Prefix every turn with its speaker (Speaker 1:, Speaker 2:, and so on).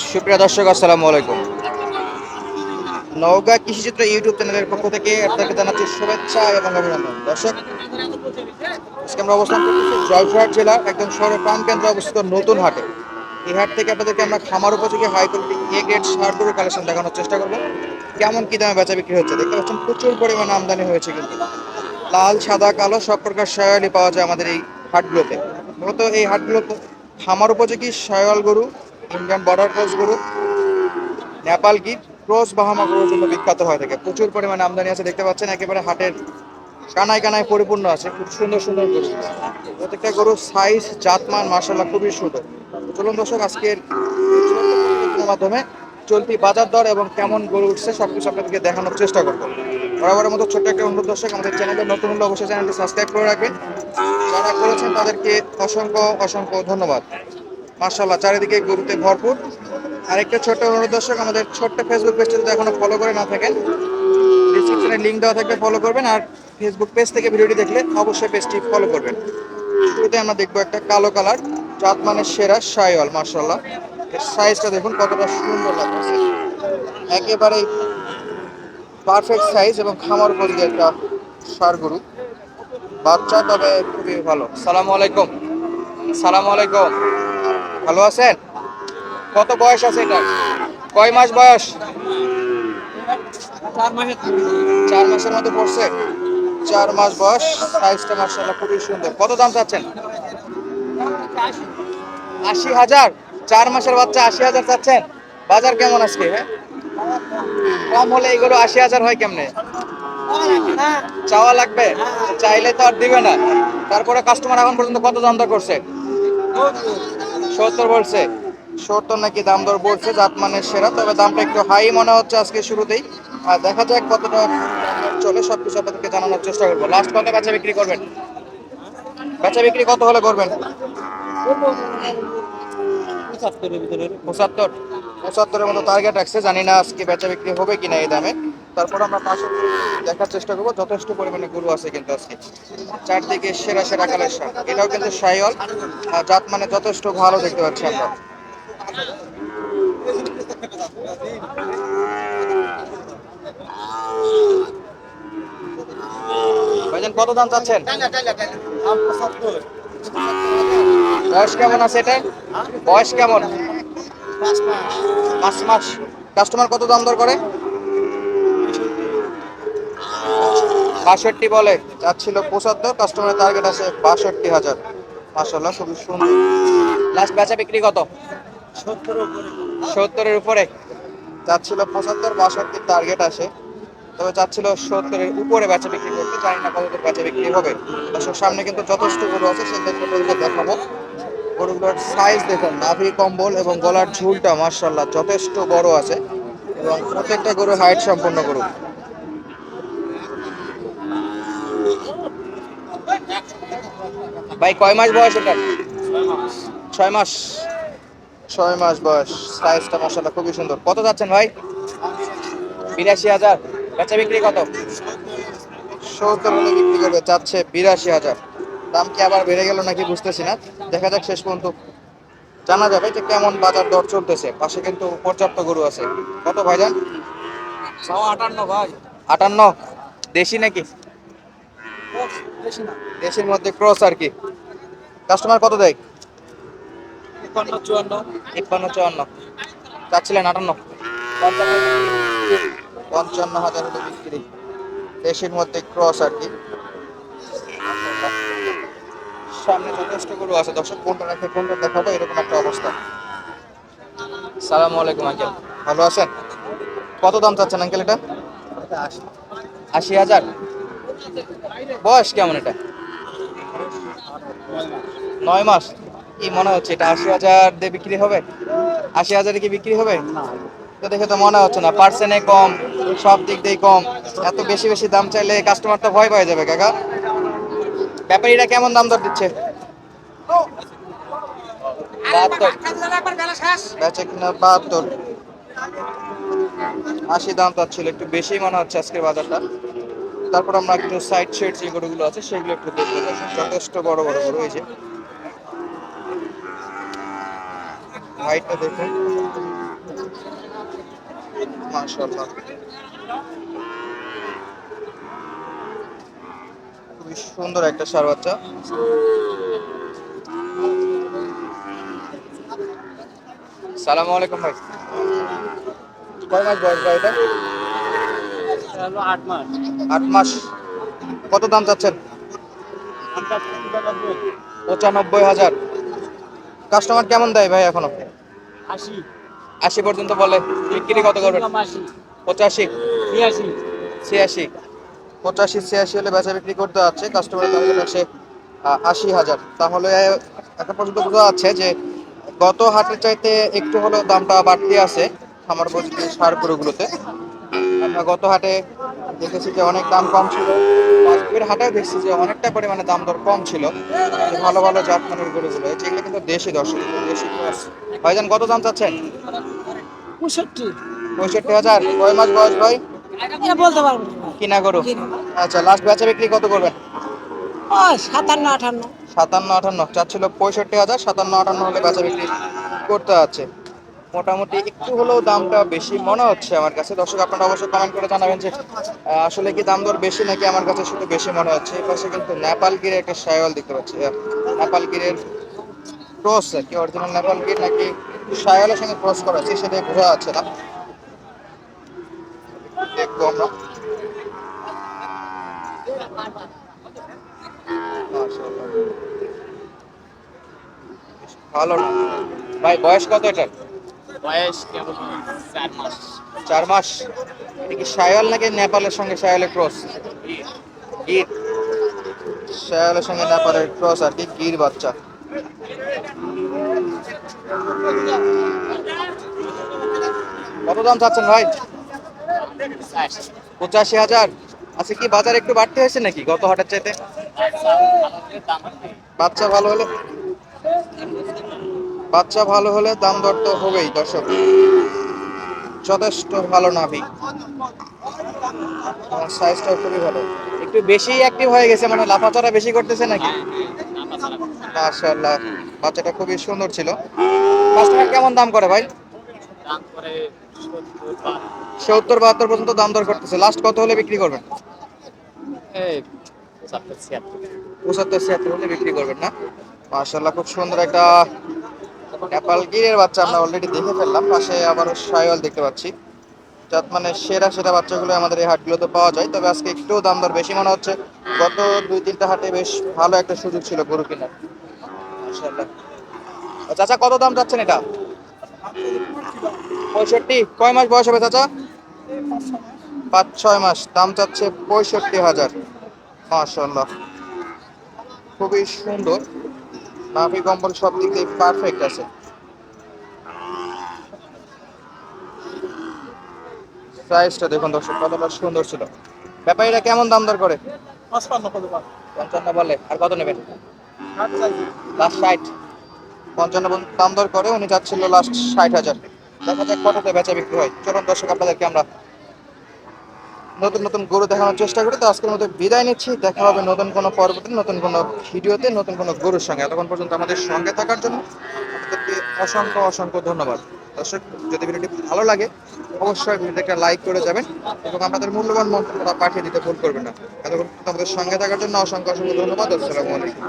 Speaker 1: সুপ্রিয় দর্শক, আসসালামু আলাইকুম। নওগাঁ কৃষিচিত্র ইউটিউব চ্যানেলের পক্ষ থেকে আপনাকে জানাচ্ছি শুভেচ্ছা এবং অভিনন্দন। দর্শক, আজকে আমরা অবস্থান জয়পুরহাট জেলার একদম শহরের প্রাণকেন্দ্রে অবস্থিত নতুন হাটে। এই হাট থেকে আপনাদেরকে আমরা খামার উপযোগী হাই কোয়ালিটি এ গ্রেড সার গরুর কালেকশন দেখানোর চেষ্টা করব। কেমন কী দামে বেচা বিক্রি হচ্ছে দেখতে পাচ্ছেন, প্রচুর পরিমাণে আমদানি হয়েছে কিন্তু। লাল, সাদা, কালো সব প্রকার সয়ালি পাওয়া যায় আমাদের এই হাটগুলোতে। মূলত এই হাটগুলোতে খামার উপযোগী সয়াল গরু ইন্ডিয়ান বর্ডার ক্রস গরু। নেপাল গির ক্রস বাহামা গরুর জন্য বিখ্যাত হয়ে থাকে। প্রচুর পরিমাণে আমদানি আছে, দেখতে পাচ্ছেন, একেবারে হাটের কানায় কানায় পরিপূর্ণ আছে। খুব সুন্দর সুন্দর গরু। প্রত্যেকটা গরুর সাইজ জাতমান মার্শাল্লাহ খুবই সুন্দর। চলুন দর্শক, আজকের মাধ্যমে চলতি বাজার দর এবং কেমন গরু উঠছে, সবকিছু আপনাদেরকে দেখানোর চেষ্টা করব। বরাবরের মতো ছোট্ট একটা অনুরোধ দর্শক, আমাদের চ্যানেলে নতুন হলে অবশ্যই চ্যানেলটি সাবস্ক্রাইব করে রাখবেন। যারা করেছেন তাদেরকে অসংখ্য অসংখ্য ধন্যবাদ। মার্শাল্লাহ চারিদিকে গরুতে ভরপুর। আরেকটা ছোট্ট অনুরোধ, দর্শক, আমাদের ছোট্ট ফেসবুক পেজটা যদি এখনও ফলো করে না থাকেন। ডিসক্রিপশনে লিঙ্ক দেওয়া থাকবে ফলো করবেন। আর ফেসবুক পেজ থেকে ভিডিওটি দেখলে অবশ্যই পেজটি ফলো করবেন। শুরুতে আমরা দেখব একটা কালো কালার জাত মানে সেরা সাইওয়াল মার্শাল্লাহ এর সাইজটা দেখুন, কতটা সুন্দর লাগছে। একেবারেই পারফেক্ট সাইজ এবং খামার উপযোগী একটা সার গরু। বাচ্চা, তবে খুবই ভালো। সালাম আলাইকুম। সালাম আলাইকুম। ভালো আছেন? কত বয়স আছে এটা কয় মাস বয়স? চার মাসের মধ্যে পড়ছে? চার মাস বয়স সাইজটা মার্শাল্লাহ খুবই সুন্দর। কত দাম চাচ্ছেন? আশি হাজার। চার মাসের বাচ্চা আশি হাজার চাচ্ছেন? বাজার কেমন আজকে? হ্যাঁ? কম হলে এগুলো আশি হাজার হয় কেমনে? চাওয়া লাগবে? চাইলে তো আর দিবে না। তারপরে কাস্টমার এখন পর্যন্ত কত দাম দর করছে? সত্তর বলছে। সত্তর নাকি দাম দর বলছে, জাত মানের সেরা, তবে দামটা একটু হাই মনে হচ্ছে আজকে শুরুতেই। আর দেখা যাক কতটা চলে সব কিছু আপনাদেরকে জানানোর চেষ্টা করব। লাস্ট কত বেচা বিক্রি করবেন? বেচা বিক্রি কত হলে করবেন? পঁচাত্তর? পঁচাত্তরের মতো টার্গেট রাখছে জানি না আজকে বেচা বিক্রি হবে কিনা এই দামে। তারপর আমরা পাশে দেখার চেষ্টা করব। যথেষ্ট পরিমাণে গরু আছে কিন্তু আজকে। চারদিকে সেরা সেরা কালেকশন। এটাও কিন্তু সাইওয়াল জাত মানে যথেষ্ট ভালো দেখতে পাচ্ছি আমরা। কত দাম চাচ্ছেন? বয়স কেমন আছে এটা? বয়স কেমন? পাঁচ মাস। কাস্টমার কত দাম দর করে? বাষট্টি বলে যাচ্ছিল পঁচাত্তর কাস্টমারের টার্গেট আছে বাষট্টি হাজার। মাসাল্লাহ খুবই সুন্দর। লাস্ট বেচা বিক্রি কত? সত্তরের উপরে। যাচ্ছিল পঁচাত্তর, বাষট্টির টার্গেট আসে তবে চাচ্ছিল সত্তরের উপরে বেচা বিক্রি করতে। জানি না কত বেচা বিক্রি হবে। দর্শক, সামনে কিন্তু যথেষ্ট গরু আছে সেক্ষেত্রে দেখাবো। গরুগুলোর সাইজ দেখুন, নাভি, কম্বল এবং গলার ঝুলটা মার্শাল্লাহ যথেষ্ট বড় আছে। এবং প্রত্যেকটা গরু হাইট সম্পন্ন গরু। ভাই কয় মাস বয়স এটা ছয় মাস। ছয় মাস। বয়স। সাইজটা মার্শাল্লাহ খুবই সুন্দর। কত যাচ্ছেন ভাই? বিরাশি হাজার। বেচা বিক্রি কত? সত্তর হলে বিক্রি করবে। চাচ্ছে বিরাশি হাজার। দাম কি আবার বেড়ে গেল নাকি বুঝতেছি না। দেখা যাক শেষ পর্যন্ত জানা যাবে যে কেমন বাজার দর চলতেছে। পাশে কিন্তু পর্যাপ্ত গরু আছে। কত ভাইজান?
Speaker 2: আটান্ন ভাই।
Speaker 1: আটান্ন। দেশি নাকি? দেশের মধ্যে ক্রস আর কি। কাস্টমার কত দেয়?
Speaker 2: তিপ্পান্ন চুয়ান্ন।
Speaker 1: তিপ্পান্ন চুয়ান্ন। চাচ্ছিলেন আটান্ন। পঞ্চান্ন পঞ্চান্ন হাজার হলে বিক্রি। দেশের মধ্যে ক্রস আর কি। সামনে যথেষ্ট গরু আছে। দর্শক কোনটা রেখে কোনটা দেখাবো এরকম একটা অবস্থা। সালাম আলাইকুম আঙ্কেল। ভালো আছেন? কত দাম চাচ্ছেন আঙ্কেল এটা? আশি হাজার? বয়স কেমন এটা? নয় মাস। কি মনে হচ্ছে এটা আশি হাজার দিয়ে বিক্রি হবে? আশি হাজারে কি বিক্রি হবে? তো দেখে তো মনে হচ্ছে না পার্সেন্টে কম, সব দিক দিয়ে কম। এত বেশি বেশি দাম চাইলে কাস্টমার তো ভয় পেয়ে যাবে, কাকা। ব্যাপারীরা কেমন দাম দর দিচ্ছে? বাহাত্তর। আশি দাম তার ছিল, একটু বেশি মনে হচ্ছে আজকের বাজারটা। তারপর আমরা একটু সাইড শেড যে গরুগুলো আছে, সেগুলো একটু দেখব। যথেষ্ট বড় বড় গরু এই যে। হাইটটা দেখুন। মাশাআল্লাহ। খুবই সুন্দর একটা সার বাচ্চা। সালাম আলাইকুম ভাই। কয় মাস বয়স ভাই এটা?
Speaker 2: আট মাস।
Speaker 1: কত দাম চাচ্ছেন?
Speaker 2: পঁচানব্বই
Speaker 1: হাজার। কাস্টমার কেমন দেয় ভাই এখনও?
Speaker 2: আশি।
Speaker 1: আশি পর্যন্ত বলে। বিক্রি কত করবেন? পঁচাশি।
Speaker 2: ছিয়াশি।
Speaker 1: ছিয়াশি। পঁচাশি ছিয়াশি হলে বেচা বিক্রি করতে যাচ্ছে কাস্টমারের টার্গেট আছে আহ, আশি হাজার। তাহলে এখন পর্যন্ত বোঝা যাচ্ছে যে গত হাটের চাইতে একটু হলেও দামটা বাড়তি আছে। আমার বলছি সার গরুগুলোতে আমরা গত হাটে দেখেছি যে অনেক দাম কম ছিল। আজকের হাটেও দেখছি যে অনেকটা পরিমাণে দাম দর কম ছিল। ভালো ভালো জাতমানের গরুগুলো যেগুলো কিন্তু দেশি দর্শক দেশি ভাইজান কত দাম চাচ্ছেন?
Speaker 2: পঁয়ষট্টি।
Speaker 1: পঁয়ষট্টি হাজার। কয় মাস বয়স ভাই?
Speaker 2: বলতে পারব
Speaker 1: কিনা গরু? আচ্ছা লাস্ট বেচা বিক্রি কত করবেন?
Speaker 2: সাতান্ন আটান্ন
Speaker 1: সাতান্ন আটান্ন চাচ্ছিল পঁয়ষট্টি হাজার সাতান্ন আটান্ন হলে বেচা বিক্রি করতে আছে। মোটামুটি একটু হলেও দামটা বেশি মনে হচ্ছে আমার কাছে। দর্শক আপনারা অবশ্যই কমেন্ট করে জানাবেন যে আসলে কি দাম দর বেশি নাকি আমার কাছে শুধু বেশি মনে হচ্ছে? এই পাশে কিন্তু নেপাল গিরে একটা সায়ল দেখতে পাচ্ছি। আহ, নেপাল গিরের ক্রস কি অরিজিনাল নেপাল গির নাকি সায়লের সঙ্গে ক্রস করা আছে সেটাই বোঝা যাচ্ছে না। দেখব আমরা। ভালো না। ভাই বয়স কত এটার?
Speaker 2: বয়স কেবল চার মাস।
Speaker 1: চার মাস। এটা কি সায়াল নাকি নেপালের সঙ্গে সায়ালের ক্রস? গির। সায়ালের সঙ্গে নেপালের ক্রস আর কি গির বাচ্চা। কত দাম চাচ্ছেন ভাই? পঁচাশি। হাজার। আচ্ছা কি বাজার একটু বাড়তে হয়েছে নাকি গত হাটের চাইতে? বাচ্চা ভালো হলে? বাচ্চা ভালো হলে দাম দর তো হবেই দর্শক। যথেষ্ট ভালো নাভি সাইজটাও খুবই ভালো। একটু বেশি অ্যাক্টিভ হয়ে গেছে মানে লাফাচড়া বেশি করতেছে নাকি? মাশাআল্লাহ বাচ্চাটা খুবই সুন্দর ছিল। কাস্টমার কেমন দাম করে ভাই? সত্তর বাহাত্তর পর্যন্ত দাম দর করতেছে। লাস্ট কত হলে বিক্রি করবেন? পঁচাত্তর ছিয়াত্তর হলে বিক্রি করবেন না? মাশাআল্লাহ খুব সুন্দর একটা নেপাল গিরের বাচ্চা আমরা অলরেডি দেখে ফেললাম। পাশে আবার সাইওয়াল দেখতে পাচ্ছি। যাত মানে সেরা সেরা বাচ্চাগুলো আমাদের এই হাটগুলোতে পাওয়া যায়। তবে আজকে একটু দাম দর বেশি মনে হচ্ছে। গত দুই, তিনটা হাটে বেশ ভালো একটা সুযোগ ছিল গরু কেনার। চাচা, কত দাম যাচ্ছেন এটা? পঁয়ষট্টি। কয় মাস বয়স হবে চাচা? পাঁচ, ছয় মাস। দাম চাচ্ছে পঁয়ষট্টি হাজার। খুবই সুন্দর। নাভি কম্বল সব দিক দিয়ে পারফেক্ট আছে। সাইজটা দেখুন দর্শক কতটা সুন্দর ছিল। ব্যাপারীরা কেমন দাম দর করে? পঞ্চান্ন বলে আর কত নেবেন? লাস্ট ষাট। পঞ্চান্ন দাম দর করে উনি চাচ্ছিল লাস্ট ষাট হাজার। দেখা যাক কততে বেচা বিক্রি হয়। চলুন দর্শক আপনাদেরকে আমরা নতুন নতুন গরু দেখানোর চেষ্টা করি। তো আজকের মতো বিদায় নিচ্ছি। দেখা হবে নতুন কোনো পর্বতে, নতুন কোনো ভিডিওতে, নতুন কোনো গরুর সঙ্গে। এতক্ষণ পর্যন্ত আমাদের সঙ্গে থাকার জন্য আপনাদেরকে অসংখ্য অসংখ্য ধন্যবাদ। দর্শক, যদি ভিডিওটি ভালো লাগে, অবশ্যই ভিডিওটি একটা লাইক করে যাবেন এবং আপনাদের মূল্যবান মন্তব্যটা পাঠিয়ে দিতে ভুল করবেন না। এতক্ষণ আমাদের সঙ্গে থাকার জন্য অসংখ্য অসংখ্য ধন্যবাদ। আসসালামু আলাইকুম।